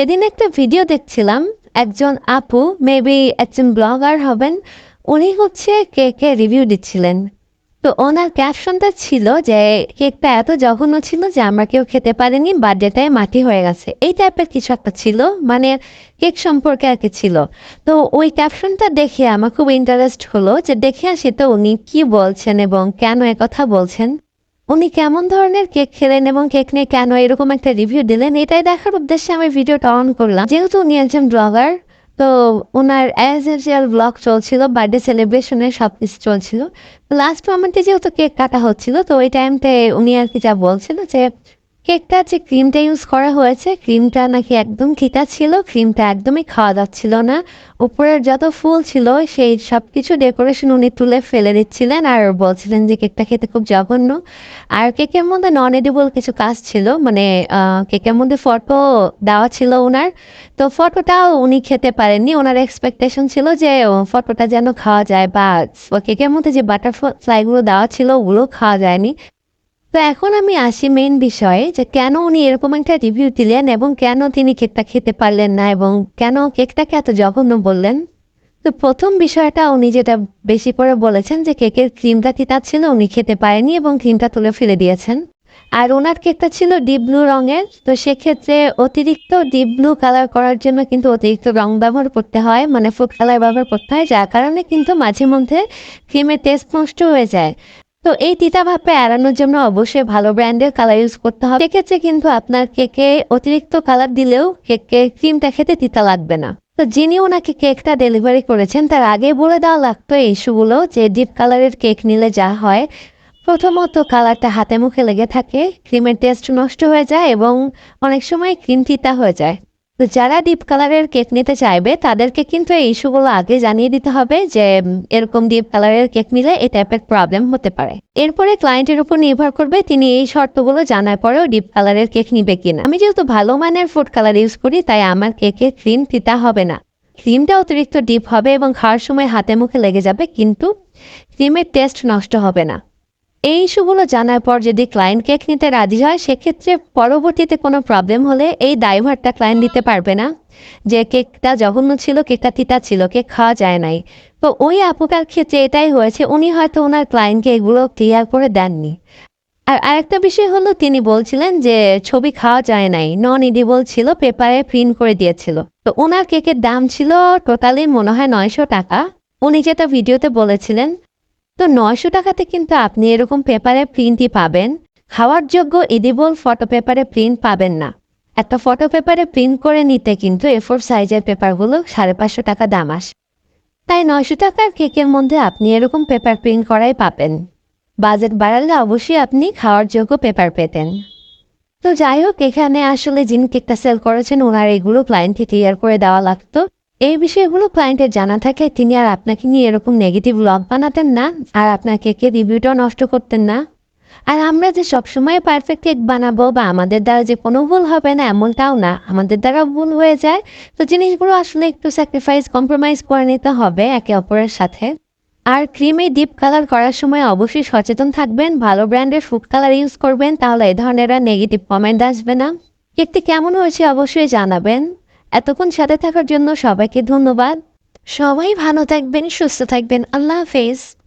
সেদিন একটা ভিডিও দেখছিলাম, একজন আপু মেবি একজন ব্লগার হবেন, উনি হচ্ছে কেকে রিভিউ দিচ্ছিলেন। তো ওনার ক্যাপশনটা ছিল যে কেকটা এত জঘন্য ছিল যে আমরা কেউ খেতে পারিনি, বার্থডেটায় মাটি হয়ে গেছে। এই টাইপের কিছু একটা ছিল মানে কেক সম্পর্কে আর কি ছিল। তো ওই ক্যাপশনটা দেখে আমার খুব ইন্টারেস্ট হলো যে, দেখে আসি তো উনি কি বলছেন এবং কেন কথা বলছেন? উনি কেমন ধরনের কেক খেলেন এবং কেক নিয়ে কেন এরকম একটা রিভিউ দিলেন, এটাই দেখার উদ্দেশ্যে আমি ভিডিওটা অন করলাম। যেহেতু উনি একজন ব্লগার তো ওনার অ্যাজ ইউজুয়াল ব্লগ চলছিল বার্থডে সেলিব্রেশনের সব কিছু চলছিল। লাস্ট মোমেন্টে যেহেতু কেক কাটা হচ্ছিল, তো ওই টাইমটায় উনি আর কি যা বলছিল যে কেকটা যে ক্রিমটা ইউজ করা হয়েছে, ক্রিমটা নাকি একদম খিতা ছিল, ক্রিমটা একদমই খাওয়া যাচ্ছিল না। উপরের যত ফুল ছিল, সেই সব কিছু ডেকোরেশন উনি তুলে ফেলে দিচ্ছিলেন আর বলছিলেন যে কেকটা খেতে খুব জঘন্য। আর কেকের মধ্যে নন এডিবল কিছু কাজ ছিল মানে কেকের মধ্যে ফটো দেওয়া ছিল ওনার তো ফটোটাও উনি খেতে পারেননি। ওনার এক্সপেকটেশন ছিল যে ফটোটা যেন খাওয়া যায় বা, কেকের মধ্যে যে বাটারফ্লাইগুলো দেওয়া ছিল, ওগুলো খাওয়া যায়নি। তো এখন আমি আসি মেন বিষয়ে যে কেন উনি এরকম একটা রিভিউ দিলেন এবং কেন তিনি কেকটা খেতে পারলেন না এবং কেন কেকটাকে এত জঘন্য বললেন? তো প্রথম বিষয়টা উনি যেটা বেশি করে বলেছেন যে কেকের ক্রিমটা তিতা ছিল উনি খেতে পারেনি এবং ক্রিমটা তুলে ফেলে দিয়েছেন। আর ওনার কেকটা ছিল ডিপ ব্লু রঙের, তো সেক্ষেত্রে অতিরিক্ত ডিপ ব্লু কালার করার জন্য কিন্তু অতিরিক্ত রং ব্যবহার করতে হয় মানে ফুড কালার ব্যবহার করতে হয়, যার কারণে কিন্তু মাঝে মধ্যে ক্রিমের টেস্ট নষ্ট হয়ে যায়। তো এই তিতা ভাবটা এড়ানোর জন্য অবশ্যই ভালো ব্র্যান্ডের কালার ইউজ করতে হবে। সেক্ষেত্রে কিন্তু আপনার কেকে অতিরিক্ত কালার দিলেও কেকে ক্রিমটা খেতে তিতা লাগবে না। তো যিনি ওনাকে কেকটা ডেলিভারি করেছেন, তার আগে বলে দেওয়া লাগতো এই ইস্যুগুলো যে ডিপ কালারের কেক নিলে যা হয়, প্রথমত কালারটা হাতে মুখে লেগে থাকে ক্রিমের টেস্ট নষ্ট হয়ে যায় এবং অনেক সময় ক্রিম তিতা হয়ে যায়। তো যারা ডিপ কালারের কেক নিতে চাইবে, তাদেরকে কিন্তু এই ইস্যুগুলো আগে জানিয়ে দিতে হবে যে এরকম ডিপ কালারের কেক নিলে এই টাইপের প্রবলেম হতে পারে। এরপরে ক্লায়েন্টের উপর নির্ভর করবে তিনি এই শর্তগুলো জানার পরেও ডিপ কালারের কেক নিবে কিনা। আমি যেহেতু ভালো মানের ফুড কালার ইউজ করি, তাই আমার কেকে ক্রিম তিতা হবে না। ক্রিমটা অতিরিক্ত ডিপ হবে এবং খাওয়ার সময় হাতে মুখে লেগে যাবে, কিন্তু ক্রিমের টেস্ট নষ্ট হবে না। এই ইস্যুগুলো জানার পর যদি ক্লায়েন্ট কেক নিতে রাজি হয়, সেক্ষেত্রে পরবর্তীতে কোনো প্রবলেম হলে এই দায়ভারটা ক্লায়েন্ট দিতে পারবে না। যে কেকটা জঘন্য ছিল, কেকটা তিতা ছিল, কেক খাওয়া যায় নাই। তো ওই আপুকার ক্ষেত্রে এটাই হয়েছে, উনি হয়তো ওনার ক্লায়েন্টকে এগুলো ক্লিয়ার করে দেননি। আর আরেকটা বিষয় হলো, তিনি বলছিলেন যে ছবি খাওয়া যায় নাই নন ইডিবল ছিল পেপারে প্রিন্ট করে দিয়েছিল। তো ওনার কেকের দাম ছিল টোটালি মনে হয় নয়শো টাকা। উনি যেটা ভিডিওতে বলেছিলেন তো নয়শো টাকাতে কিন্তু আপনি এরকম পেপারে প্রিন্টই পাবেন। খাওয়ার যোগ্য ইডিবল ফটো পেপারে প্রিন্ট পাবেন না। একটা ফটো পেপারে প্রিন্ট করে নিতে কিন্তু এফোর সাইজের পেপারগুলো সাড়ে পাঁচশো টাকা দাম আসে। তাই নয়শো টাকার কেকের মধ্যে আপনি এরকম পেপার প্রিন্ট করাই পাবেন। বাজেট বাড়ালে অবশ্যই আপনি খাওয়ার যোগ্য পেপার পেতেন। তো যাই হোক, এখানে আসলে যিনি কেকটা সেল করেছেন, ওনার এগুলো ক্লায়েন্টকে ক্লিয়ার করে দেওয়া লাগতো। এই বিষয়গুলো ক্লায়েন্টের জানা থাকে তিনি আর আপনাকে নিয়ে এরকম নেগেটিভ লগ বানাতেন না, আর আপনাকে কেকের রিভিউটাও নষ্ট করতেন না। আর আমরা যে সবসময় পারফেক্ট কেক বানাবো বা আমাদের দ্বারা যে কোনো ভুল হবে না, এমনটাও না। আমাদের দ্বারা ভুল হয়ে যায়। তো জিনিসগুলো আসলে একটু স্যাক্রিফাইস কম্প্রোমাইজ করে নিতে হবে একে অপরের সাথে। আর ক্রিমে ডিপ কালার করার সময় অবশ্যই সচেতন থাকবেন, ভালো ব্র্যান্ডের ফুড কালার ইউজ করবেন, তাহলে এই ধরনের নেগেটিভ কমেন্ট আসবে না। কেকটি কেমন হয়েছে অবশ্যই জানাবেন। এতক্ষণ সাথে থাকার জন্য সবাইকে ধন্যবাদ। সবাই ভালো থাকবেন সুস্থ থাকবেন। আল্লাহ হাফেজ।